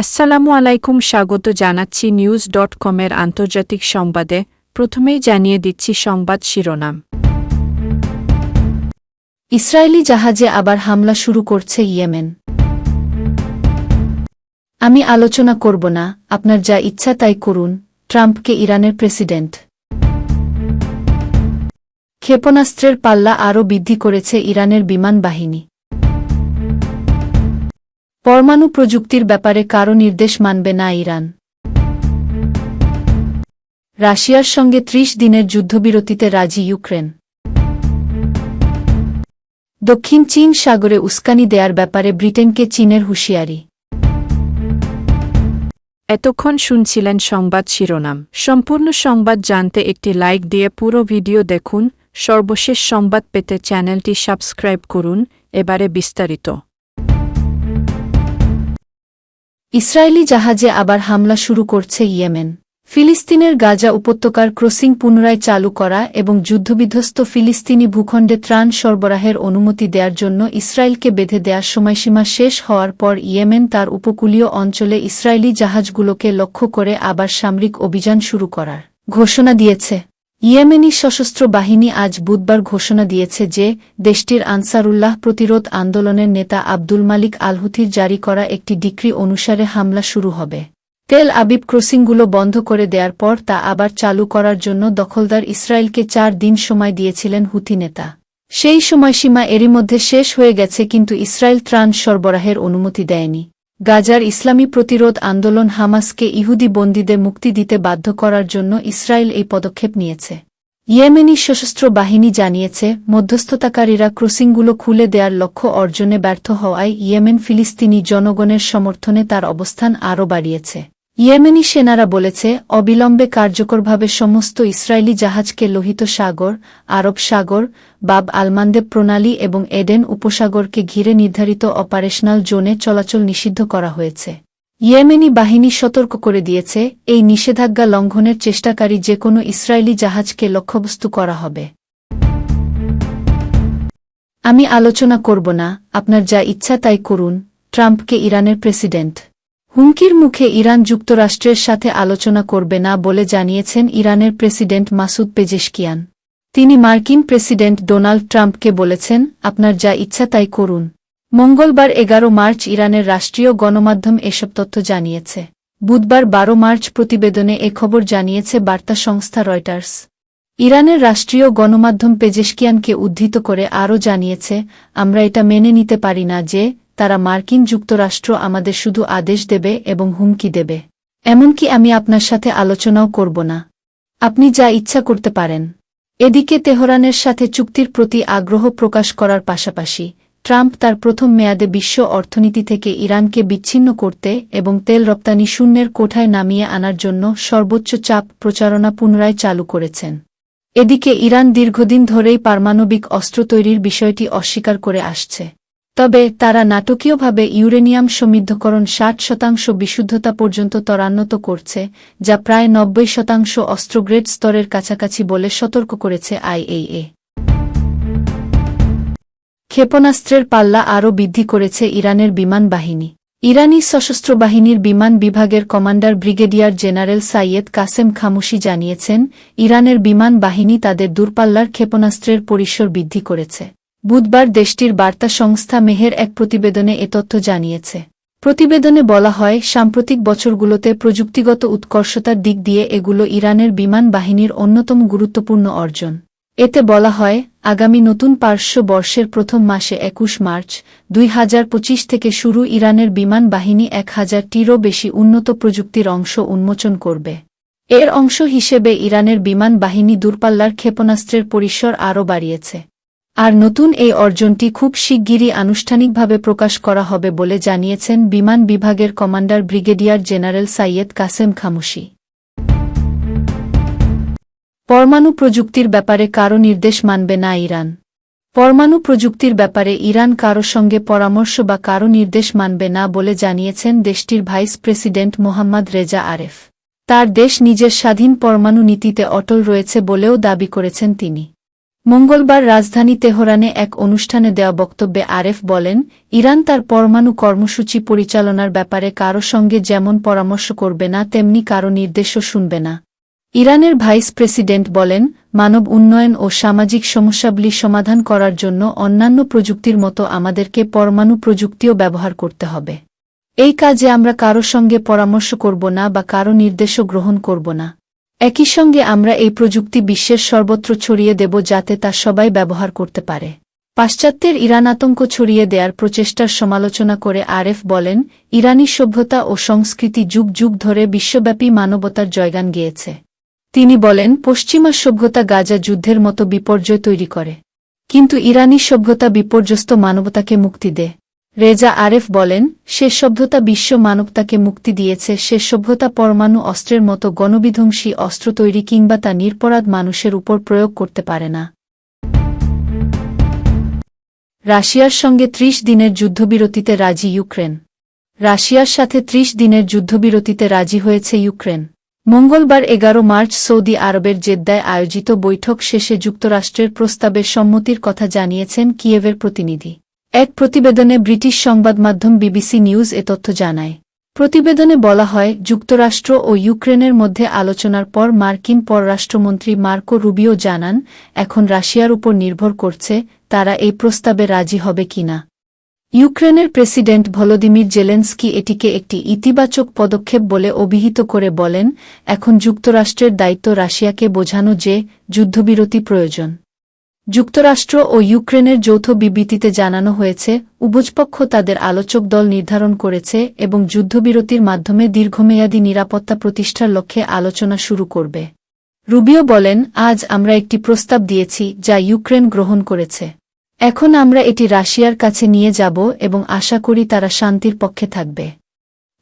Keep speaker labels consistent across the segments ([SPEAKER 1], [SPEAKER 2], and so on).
[SPEAKER 1] আসসালামু আলাইকুম, স্বাগত জানাচ্ছি নিউজ ডট কমের আন্তর্জাতিক সংবাদে। প্রথমেই জানিয়ে দিচ্ছি সংবাদ শিরোনাম।
[SPEAKER 2] ইসরায়েলি জাহাজে আবার হামলা শুরু করছে ইয়েমেন। আমি আলোচনা করব না, আপনার যা ইচ্ছা তাই করুন, ট্রাম্পকে ইরানের প্রেসিডেন্ট। ক্ষেপণাস্ত্রের পাল্লা আরও বৃদ্ধি করেছে ইরানের বিমান বাহিনী। পরমাণু প্রযুক্তির ব্যাপারে কারও নির্দেশ মানবে না ইরান। রাশিয়ার সঙ্গে ত্রিশ দিনের যুদ্ধবিরতিতে রাজি ইউক্রেন। দক্ষিণ চীন সাগরে উস্কানি দেয়ার ব্যাপারে ব্রিটেনকে চীনের হুঁশিয়ারি।
[SPEAKER 1] এতক্ষণ শুনছিলেন সংবাদ শিরোনাম। সম্পূর্ণ সংবাদ জানতে একটি লাইক দিয়ে পুরো ভিডিও দেখুন। সর্বশেষ সংবাদ পেতে চ্যানেলটি সাবস্ক্রাইব করুন। এবারে বিস্তারিত।
[SPEAKER 2] ইসরায়েলি জাহাজে আবার হামলা শুরু করছে ইয়েমেন। ফিলিস্তিনের গাজা উপত্যকার ক্রসিং পুনরায় চালু করা এবং যুদ্ধবিধ্বস্ত ফিলিস্তিনি ভূখণ্ডে ত্রাণ সরবরাহের অনুমতি দেওয়ার জন্য ইসরায়েলকে বেঁধে দেওয়ার সময়সীমা শেষ হওয়ার পর ইয়েমেন তার উপকূলীয় অঞ্চলে ইসরায়েলি জাহাজগুলোকে লক্ষ্য করে আবার সামরিক অভিযান শুরু করার ঘোষণা দিয়েছে। ইয়েমেনি সশস্ত্র বাহিনী আজ বুধবার ঘোষণা দিয়েছে যে, দেশটির আনসারুল্লাহ প্রতিরোধ আন্দোলনের নেতা আব্দুল মালিক আলহুথির জারি করা একটি ডিক্রি অনুসারে হামলা শুরু হবে। তেল আবিব ক্রসিংগুলো বন্ধ করে দেওয়ার পর তা আবার চালু করার জন্য দখলদার ইসরায়েলকে চার দিন সময় দিয়েছিলেন হুথি নেতা। সেই সময়সীমা এরই মধ্যে শেষ হয়ে গেছে কিন্তু ইসরায়েল ত্রাণ সরবরাহের অনুমতি দেয়নি। গাজার ইসলামী প্রতিরোধ আন্দোলন হামাসকে ইহুদি বন্দীদের মুক্তি দিতে বাধ্য করার জন্য ইসরায়েল এই পদক্ষেপ নিয়েছে। ইয়েমেনি সশস্ত্র বাহিনী জানিয়েছে, মধ্যস্থতাকারীরা ক্রসিংগুলো খুলে দেয়ার লক্ষ্য অর্জনে ব্যর্থ হওয়ায় ইয়েমেন ফিলিস্তিনি জনগণের সমর্থনে তার অবস্থান আরও বাড়িয়েছে। ইয়েমেনি সেনারা বলেছে, অবিলম্বে কার্যকরভাবে সমস্ত ইসরায়েলি জাহাজকে লোহিত সাগর, আরব সাগর, বাব আলমান্দেব প্রণালী এবং এডেন উপসাগরকে ঘিরে নির্ধারিত অপারেশনাল জোনে চলাচল নিষিদ্ধ করা হয়েছে। ইয়েমেনি বাহিনী সতর্ক করে দিয়েছে, এই নিষেধাজ্ঞা লঙ্ঘনের চেষ্টাকারী যে কোনো ইসরায়েলি জাহাজকে লক্ষ্যবস্তু করা হবে। আমি আলোচনা করব না, আপনার যা ইচ্ছা তাই করুন, ট্রাম্পকে ইরানের প্রেসিডেন্ট। হুমকির মুখে ইরান যুক্তরাষ্ট্রের সাথে আলোচনা করবে না বলে জানিয়েছেন ইরানের প্রেসিডেন্ট মাসুদ পেজেশকিয়ান। তিনি মার্কিন প্রেসিডেন্ট ডোনাল্ড ট্রাম্পকে বলেছেন, আপনার যা ইচ্ছা তাই করুন। মঙ্গলবার এগারো মার্চ ইরানের রাষ্ট্রীয় গণমাধ্যম এসব তথ্য জানিয়েছে। বুধবার বারো মার্চ প্রতিবেদনে এ খবর জানিয়েছে বার্তা সংস্থা রয়টার্স। ইরানের রাষ্ট্রীয় গণমাধ্যম পেজেশকিয়ানকে উদ্ধৃত করে আরও জানিয়েছে, আমরা এটা মেনে নিতে পারি না যে তারা মার্কিন যুক্তরাষ্ট্র আমাদের শুধু আদেশ দেবে এবং হুমকি দেবে। এমনকি আমি আপনার সাথে আলোচনাও করব না। আপনি যা ইচ্ছা করতে পারেন। এদিকে তেহরানের সাথে চুক্তির প্রতি আগ্রহ প্রকাশ করার পাশাপাশি, ট্রাম্প তার প্রথম মেয়াদে বিশ্ব অর্থনীতি থেকে ইরানকে বিচ্ছিন্ন করতে এবং তেল রপ্তানি শূন্যের কোঠায় নামিয়ে আনার জন্য সর্বোচ্চ চাপ প্রচারণা পুনরায় চালু করেছেন। এদিকে ইরান দীর্ঘদিন ধরেই পারমাণবিক অস্ত্র তৈরির বিষয়টি অস্বীকার করে আসছে। তবে তারা নাটকীয়ভাবে ইউরেনিয়াম সমৃদ্ধকরণ ষাট শতাংশ বিশুদ্ধতা পর্যন্ত ত্বরান্বিত করছে, যা প্রায় নব্বই শতাংশ অস্ত্রগ্রেড স্তরের কাছাকাছি বলে সতর্ক করেছে আইএইএ ক্ষেপণাস্ত্রের পাল্লা আরও বৃদ্ধি করেছে ইরানের বিমান বাহিনী। ইরানি সশস্ত্র বাহিনীর বিমান বিভাগের commander brigadier general Sayyed Kasem Khamushi জানিয়েছেন, ইরানের বিমান বাহিনী তাদের দূরপাল্লার ক্ষেপণাস্ত্রের পরিসর বৃদ্ধি করেছে। বুধবার দেশটির বার্তা সংস্থা মেহের এক প্রতিবেদনে এ তথ্য জানিয়েছে। প্রতিবেদনে বলা হয়, সাম্প্রতিক বছরগুলোতে প্রযুক্তিগত উৎকর্ষতার দিক দিয়ে এগুলো ইরানের বিমান বাহিনীর অন্যতম গুরুত্বপূর্ণ অর্জন। এতে বলা হয়, আগামী নতুন পার্শ্ব বর্ষের প্রথম মাসে একুশ মার্চ দুই হাজার পঁচিশ থেকে শুরু ইরানের বিমান বাহিনী এক হাজারটিরও বেশি উন্নত প্রযুক্তির অংশ উন্মোচন করবে। এর অংশ হিসেবে ইরানের বিমান বাহিনী দূরপাল্লার ক্ষেপণাস্ত্রের পরিসর আরও বাড়িয়েছে। আর নতুন এই অর্জনটি খুব শিগগিরই আনুষ্ঠানিকভাবে প্রকাশ করা হবে বলে জানিয়েছেন বিমান বিভাগের commander brigadier general Sayyed Kasem Khamushi. পরমাণু প্রযুক্তির ব্যাপারে কারও নির্দেশ মানবে না ইরান। পরমাণু প্রযুক্তির ব্যাপারে ইরান কারও সঙ্গে পরামর্শ বা কারও নির্দেশ মানবে না বলে জানিয়েছেন দেশটির vice president Mohammad Reza Aref. তার দেশ নিজের স্বাধীন পরমাণু নীতিতে অটল রয়েছে বলেও দাবি করেছেন তিনি। মঙ্গলবার রাজধানী তেহরানে এক অনুষ্ঠানে দেওয়া বক্তব্যে আরেফ বলেন, ইরান তার পরমাণু কর্মসূচি পরিচালনার ব্যাপারে কারও সঙ্গে যেমন পরামর্শ করবে না, তেমনি কারও নির্দেশও শুনবে না। ইরানের ভাইস প্রেসিডেন্ট বলেন, মানব উন্নয়ন ও সামাজিক সমস্যাবলী সমাধান করার জন্য অন্যান্য প্রযুক্তির মতো আমাদেরকে পরমাণু প্রযুক্তিও ব্যবহার করতে হবে। এই কাজে আমরা কারও সঙ্গে পরামর্শ করব না বা কারও নির্দেশও গ্রহণ করব না। একই সঙ্গে আমরা এই প্রযুক্তি বিশ্বের সর্বত্র ছড়িয়ে দেব যাতে তা সবাই ব্যবহার করতে পারে। পাশ্চাত্যের ইরান আতঙ্ক ছড়িয়ে দেওয়ার প্রচেষ্টার সমালোচনা করে আরএফ বলেন, ইরানি সভ্যতা ও সংস্কৃতি যুগ যুগ ধরে বিশ্বব্যাপী মানবতার জয়গান গিয়েছে। তিনি বলেন, পশ্চিমা সভ্যতা গাজা যুদ্ধের মতো বিপর্যয় তৈরি করে। কিন্তু ইরানি সভ্যতা বিপর্যস্ত মানবতাকে মুক্তি দেয় রেজা আরেফ বলেন শেষ সভ্যতা বিশ্ব মানবতাকে মুক্তি দিয়েছে শেষ সভ্যতা পরমাণু অস্ত্রের মতো গণবিধ্বংসী অস্ত্র তৈরি কিংবা তা নিরপরাধ মানুষের উপর প্রয়োগ করতে পারে না। রাশিয়ার সঙ্গে ত্রিশ দিনের যুদ্ধবিরতিতে রাজি ইউক্রেন। রাশিয়ার সাথে ত্রিশ দিনের যুদ্ধবিরতিতে রাজি হয়েছে ইউক্রেন। মঙ্গলবার এগারো মার্চ সৌদি আরবের জেদ্দায় আয়োজিত বৈঠক শেষে যুক্তরাষ্ট্রের প্রস্তাবের সম্মতির কথা জানিয়েছেন কিয়েভের প্রতিনিধি। এক প্রতিবেদনে ব্রিটিশ সংবাদ মাধ্যম বিবিসি নিউজ এ তথ্য জানায়। প্রতিবেদনে বলা হয়, যুক্তরাষ্ট্র ও ইউক্রেনের মধ্যে আলোচনার পর মার্কিন পররাষ্ট্রমন্ত্রী মার্কো রুবিও জানান, এখন রাশিয়ার উপর নির্ভর করছে তারা এই প্রস্তাবে রাজি হবে কিনা। ইউক্রেনের প্রেসিডেন্ট ভলোদিমির জেলেন্সকি এটিকে একটি ইতিবাচক পদক্ষেপ বলে অভিহিত করে বলেন, এখন যুক্তরাষ্ট্রের দায়িত্ব রাশিয়াকে বোঝানো যে, যুদ্ধবিরতি প্রয়োজন। যুক্তরাষ্ট্র ও ইউক্রেনের যৌথ বিবৃতিতে জানানো হয়েছে, উভয়পক্ষ তাদের আলোচক দল নির্ধারণ করেছে এবং যুদ্ধবিরতির মাধ্যমে দীর্ঘমেয়াদী নিরাপত্তা প্রতিষ্ঠার লক্ষ্যে আলোচনা শুরু করবে। রুবিও বলেন, আজ আমরা একটি প্রস্তাব দিয়েছি যা ইউক্রেন গ্রহণ করেছে। এখন আমরা এটি রাশিয়ার কাছে নিয়ে যাব এবং আশা করি তারা শান্তির পক্ষে থাকবে।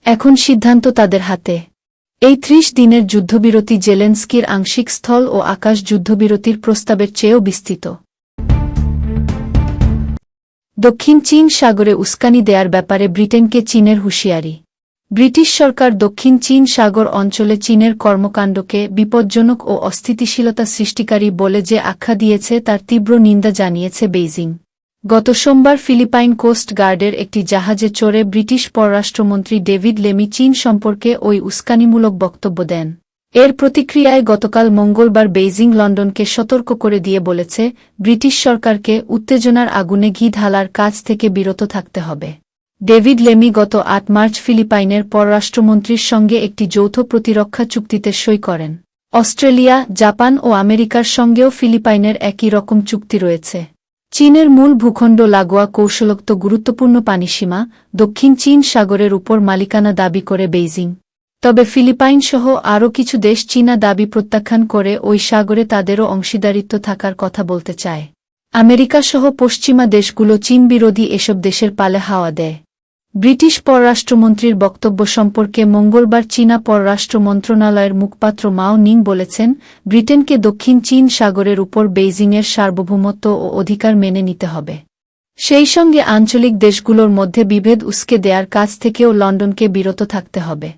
[SPEAKER 2] এখন সিদ্ধান্ত তাদের হাতে। এই ত্রিশ দিনের যুদ্ধবিরতি জেলেন্সকির আংশিক স্থল ও আকাশ যুদ্ধবিরতির প্রস্তাবের চেয়েও বিস্তৃত। দক্ষিণ চীন সাগরে উস্কানি দেয়ার ব্যাপারে ব্রিটেনকে চীনের হুঁশিয়ারি। ব্রিটিশ সরকার দক্ষিণ চীন সাগর অঞ্চলে চীনের কর্মকাণ্ডকে বিপজ্জনক ও অস্থিতিশীলতা সৃষ্টিকারী বলে যে আখ্যা দিয়েছে তার তীব্র নিন্দা জানিয়েছে বেইজিং। গত সোমবার ফিলিপাইন কোস্ট গার্ডের একটি জাহাজে চড়ে ব্রিটিশ পররাষ্ট্রমন্ত্রী ডেভিড লেমি চীন সম্পর্কে ওই উস্কানিমূলক বক্তব্য দেন। এর প্রতিক্রিয়ায় গতকাল মঙ্গলবার বেইজিং লন্ডনকে সতর্ক করে দিয়ে বলেছে, ব্রিটিশ সরকারকে উত্তেজনার আগুনে ঘি ঢালার কাজ থেকে বিরত থাকতে হবে। ডেভিড লেমি গত আট মার্চ ফিলিপাইনের পররাষ্ট্রমন্ত্রীর সঙ্গে একটি যৌথ প্রতিরক্ষা চুক্তিতে সই করেন। অস্ট্রেলিয়া, জাপান ও আমেরিকার সঙ্গেও ফিলিপাইনের একই রকম চুক্তি রয়েছে। চীনের মূল ভূখণ্ড লাগোয়া কৌশলোক্ত গুরুত্বপূর্ণ পানিসীমা দক্ষিণ চীন সাগরের উপর মালিকানা দাবি করে বেইজিং। তবে ফিলিপাইন সহ আরও কিছু দেশ চীনা দাবি প্রত্যাখ্যান করে ওই সাগরে তাদেরও অংশীদারিত্ব থাকার কথা বলতে চায়। আমেরিকা সহ পশ্চিমা দেশগুলো চীন বিরোধী এসব দেশের পালে হাওয়া দেয়। ব্রিটিশ পররাষ্ট্রমন্ত্রীর বক্তব্য সম্পর্কে মঙ্গলবার চীনা পররাষ্ট্র মন্ত্রণালয়ের মুখপাত্র মাও নিং বলেছেন, ব্রিটেনকে দক্ষিণ চীন সাগরের উপর বেইজিংয়ের সার্বভৌমত্ব ও অধিকার মেনে নিতে হবে। সেই সঙ্গে আঞ্চলিক দেশগুলোর মধ্যে বিভেদ উস্কে দেয়ার কাজ থেকেও লন্ডনকে বিরত থাকতে হবে।